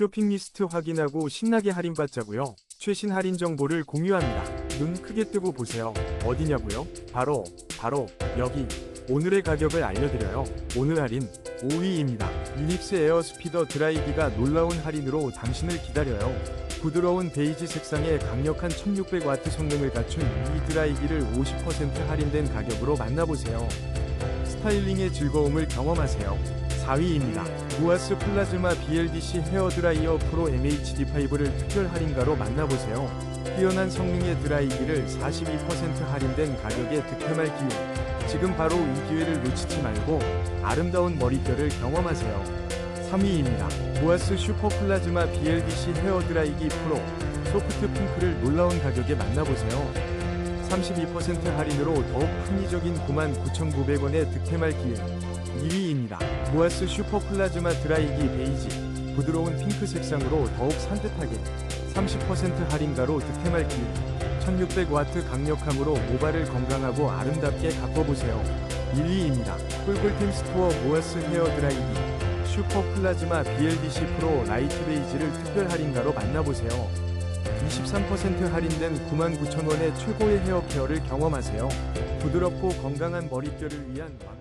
쇼핑 리스트 확인하고 신나게 할인받자고요. 최신 할인 정보를 공유합니다. 눈 크게 뜨고 보세요. 어디냐고요? 바로 바로 여기. 오늘의 가격을 알려드려요. 오늘 할인 5위입니다. 유닉스 에어 스피더 드라이기가 놀라운 할인으로 당신을 기다려요. 부드러운 베이지 색상의 강력한 1600와트 성능을 갖춘 이 드라이기를 50% 할인된 가격으로 만나보세요. 스타일링의 즐거움을 경험하세요. 4위입니다. 무아스 플라즈마 BLDC 헤어드라이어 프로 MHD5를 특별 할인가로 만나보세요. 뛰어난 성능의 드라이기를 42% 할인된 가격에 득템할 기회. 지금 바로 이 기회를 놓치지 말고 아름다운 머릿결을 경험하세요. 3위입니다. 무아스 슈퍼 플라즈마 BLDC 헤어드라이기 프로 소프트 핑크를 놀라운 가격에 만나보세요. 32% 할인으로 더욱 합리적인 99,900원에 득템할 기회. 2위입니다. 무아스 슈퍼 플라즈마 드라이기 베이지 부드러운 핑크 색상으로 더욱 산뜻하게 30% 할인가로 득템할 기회. 1600와트 강력함으로 모발을 건강하고 아름답게 가꿔보세요. 1위입니다. 꿀꿀팀 스토어 무아스 헤어 드라이기 슈퍼 플라즈마 BLDC 프로 라이트 베이지를 특별 할인가로 만나보세요. 23% 할인된 99,000원의 최고의 헤어 케어를 경험하세요. 부드럽고 건강한 머릿결을 위한 완